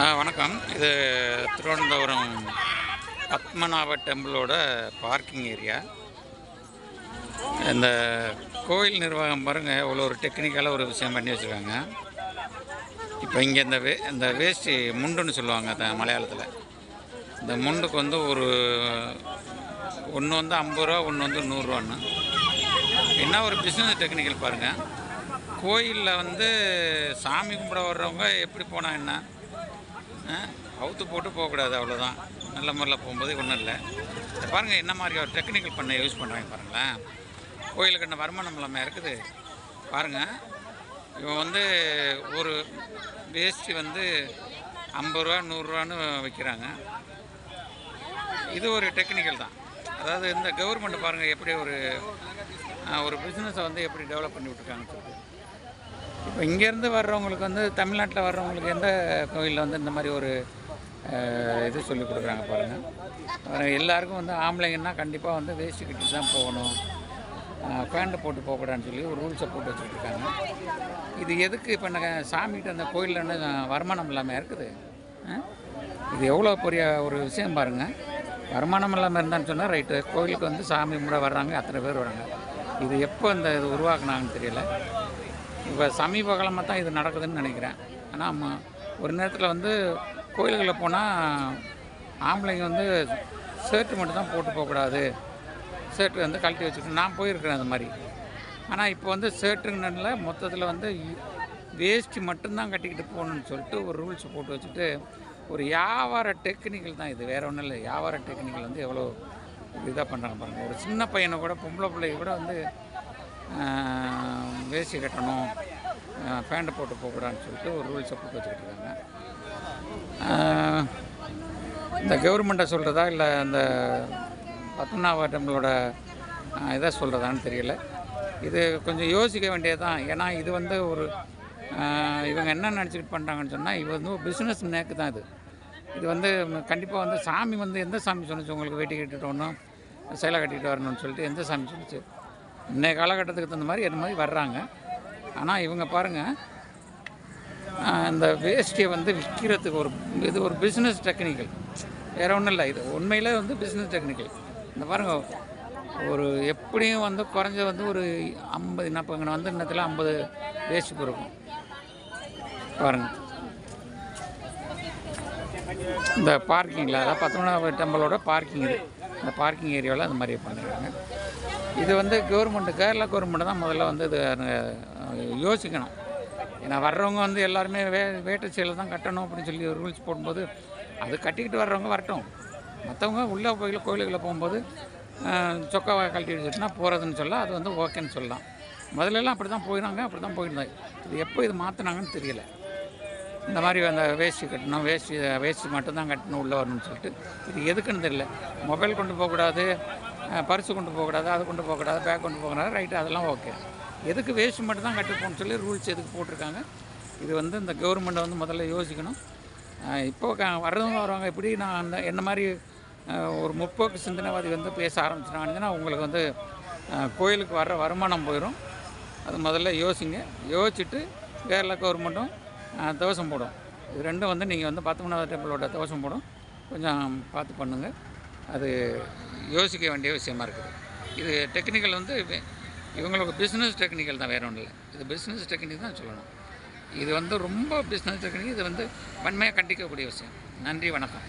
ஆ வணக்கம். இது திருவனந்தபுரம் பத்மநாப டெம்பிளோட பார்க்கிங் ஏரியா. இந்த கோயில் நிர்வாகம் பாருங்கள் இவ்வளோ ஒரு டெக்னிக்கலாக ஒரு விஷயம் பண்ணி வச்சுருக்காங்க. இப்போ இங்கே இந்த வே இந்த வேஷ்டி முண்டுன்னு சொல்லுவாங்க அந்த மலையாளத்தில். இந்த முண்டுக்கு வந்து ஒரு ஒன்று வந்து ஐம்பது ரூபா ஒன்று வந்து நூறுரூவான்னு என்ன ஒரு பிஸ்னஸ் டெக்னிக்கல் பாருங்கள் கோயிலில் வந்து சாமி கும்பிட வர்றவங்க எப்படி போனால் என்ன? அவுத்து போட்டு போகக்கூடாது அவ்வளோதான் நல்ல முறையில் போகும்போது ஒன்றும் இல்லை. பாருங்கள் என்ன மாதிரி ஒரு டெக்னிக்கல் பண்ண யூஸ் பண்ணுறாங்க பாருங்களேன். கோயிலுக்கு என்ன வருமானம் இல்லாமல் இருக்குது. பாருங்கள் இவன் வந்து ஒரு வேஷ்டி வந்து ஐம்பது ரூபா நூறுரூவான்னு விற்கிறாங்க இது ஒரு டெக்னிக்கல் தான். அதாவது இந்த கவர்மெண்ட் பாருங்கள் எப்படி ஒரு ஒரு பிஸ்னஸை வந்து எப்படி டெவலப் பண்ணி விட்டுருக்காங்க இப்போ இங்கேருந்து வர்றவங்களுக்கு வந்து தமிழ்நாட்டில் வர்றவங்களுக்கு எந்த கோயிலில் வந்து இந்த மாதிரி ஒரு இது சொல்லி கொடுக்குறாங்க பாருங்கள் எல்லாருக்கும் வந்து ஆம்பளைங்கன்னா கண்டிப்பாக வந்து வேஷ்டி கட்டி தான் போகணும். பேண்ட்டு போட்டு போகக்கூடாதுன்னு சொல்லி ஒரு ரூல்ஸை போட்டு வச்சுருக்காங்க இது எதுக்கு இப்போ நாங்கள் சாமிகிட்ட அந்த கோயிலில் என்ன வருமானம் இல்லாமல் இருக்குது? இது எவ்வளோ பெரிய ஒரு விஷயம் பாருங்கள் வருமானம் இல்லாமல் இருந்தான்னு சொன்னால் ரைட்டு கோயிலுக்கு வந்து சாமி கும்பிட வர்றாங்க அத்தனை பேர் வராங்க. இது எப்போ இந்த இது உருவாக்குனாங்கன்னு தெரியல. இப்போ சமீப காலமாக தான் இது நடக்குதுன்னு நினைக்கிறேன். ஆனால் ம- ஒரு நேரத்தில் வந்து கோயில்களில் போனால் ஆம்பளைங்க வந்து ஷர்ட்டு மட்டும் தான் போட்டு போகக்கூடாது ஷர்ட்டு வந்து கழட்டி வச்சுட்டு நான் போயிருக்கிறேன் அது மாதிரி. ஆனால் இப்போ வந்து ஷர்ட்டுங்கனால மொத்தத்தில் வந்து வேஸ்ட்டு வேஷ்டி மட்டும்தான் கட்டிக்கிட்டு போகணுன்னு சொல்லிட்டு ஒரு ரூல்ஸ் போட்டு வச்சுட்டு ஒரு வியாபார டெக்னிக்கல் தான் இது. வேறு ஒன்றும் இல்லை. வியாபார டெக்னிக்கல் வந்து எவ்வளோ இதாக பண்ணுறாங்க பாருங்கள் ஒரு சின்ன பையனை கூட பொம்பளை பிள்ளைய கூட வந்து வேஷ்டி கட்டணும் பேண்ட் போட்டு போகக்கூடாதுன்னு சொல்லிட்டு ஒரு ரூல்ஸை போட்டு வச்சுக்கிட்டு இருக்காங்க இந்த கவர்மெண்ட்டை சொல்கிறதா இல்லை இந்த பத்மநாப டெம்பிளோட இதை சொல்கிறதான்னு தெரியல. இது கொஞ்சம் யோசிக்க வேண்டியது தான் ஏன்னா இது வந்து ஒரு இவங்க என்ன நினச்சிக்கிட்டு பண்ணுறாங்கன்னு சொன்னால் இது வந்து ஒரு பிஸ்னஸ் நேக்கு தான் இது. இது வந்து கண்டிப்பாக வந்து சாமி வந்து எந்த சாமி சொன்னிச்சு? உங்களுக்கு வேட்டி கட்டிட்டு வரணும் சேலை கட்டிட்டு வரணும்னு சொல்லிட்டு எந்த சாமி சொன்னிச்சு? இன்றைய காலகட்டத்துக்கு தகுந்த மாதிரி என்ன மாதிரி வர்றாங்க. ஆனால் இவங்க பாருங்கள் இந்த வேஷ்டியை வந்து விற்கிறதுக்கு ஒரு இது ஒரு பிஸ்னஸ் டெக்னிக்கல் வேறு ஒன்றும் இல்லை இது உண்மையிலே வந்து பிஸ்னஸ் டெக்னிக்கல் இந்த பாருங்கள் ஒரு எப்படியும் வந்து குறைஞ்ச வந்து ஒரு ஐம்பது நாற்பது வந்து இன்னத்தில் ஐம்பது வேஷ்டி இருக்கும் பாருங்கள் இந்த பார்க்கிங்கில் அதாவது பத்மநாப டெம்பிளோட பார்க்கிங் இது. இந்த பார்க்கிங் ஏரியாவில் அந்த மாதிரி பண்ணுறாங்க. இது வந்து கவர்மெண்ட் கேரளா கவர்மெண்ட் தான் முதல்ல வந்து இது யோசிக்கணும். ஏன்னா வர்றவங்க வந்து எல்லாருமே வே வேட்டை செயலை தான் கட்டணும் அப்படின்னு சொல்லி ஒரு ரூல்ஸ் போடும்போது அது கட்டிக்கிட்டு வர்றவங்க வரட்டும். மற்றவங்க உள்ளே கோயில் கோயிலுக்குள்ளே போகும்போது சொக்காவை கழட்டி வச்சுட்டுனா போகிறதுன்னு சொல்ல அது வந்து ஓகேன்னு சொல்லலாம். முதல்லலாம் அப்படி தான் போயினாங்க அப்படி தான் போயிருந்தாங்க. இது எப்போ இது மாற்றினாங்கன்னு தெரியல. இந்த மாதிரி அந்த வேஷ்டி கட்டணும் வேஷ்டி வேஷ்டி மட்டும்தான் கட்டணும் உள்ளே வரணும்னு சொல்லிட்டு. இது எதுக்குன்னு தெரியல. மொபைல் கொண்டு போகக்கூடாது பர்ஸு கொண்டு போகக்கூடாது அது கொண்டு போகக்கூடாது பேக் கொண்டு போகக்கூடாது ரைட்டு அதெல்லாம் ஓகே. எதுக்கு வேஷ்டி மட்டும் தான் சொல்லி ரூல்ஸ் எதுக்கு போட்டிருக்காங்க? இது வந்து இந்த கவர்மெண்ட்டை வந்து முதல்ல யோசிக்கணும். இப்போ க வர்றவங்க வருவாங்க. இப்படி நான் அந்த என்ன மாதிரி ஒரு முற்போக்கு சிந்தனைவாதி வந்து பேச ஆரம்பிச்சிட்டாங்கன்னா உங்களுக்கு வந்து கோயிலுக்கு வர்ற வருமானம் போயிடும் அது முதல்ல யோசிங்க. யோசிச்சுட்டு கேரளா கவர்மெண்ட்டும் துவசம் போடும். இது ரெண்டும் வந்து நீங்கள் வந்து பத்மநாத டெம்பிளோட துவசம் போடும். கொஞ்சம் பார்த்து பண்ணுங்கள் அது யோசிக்க வேண்டிய விஷயமா இருக்குது. இது டெக்னிக்கல் வந்து இவங்களுக்கு பிஸ்னஸ் டெக்னிக்கல் தான் வேற ஒன்றும் இல்லை இது பிஸ்னஸ் டெக்னிக் தான் சொல்லணும். இது வந்து ரொம்ப பிஸ்னஸ் டெக்னிக் இது வந்து வன்மையாக கண்டிக்கக்கூடிய விஷயம். நன்றி வணக்கம்.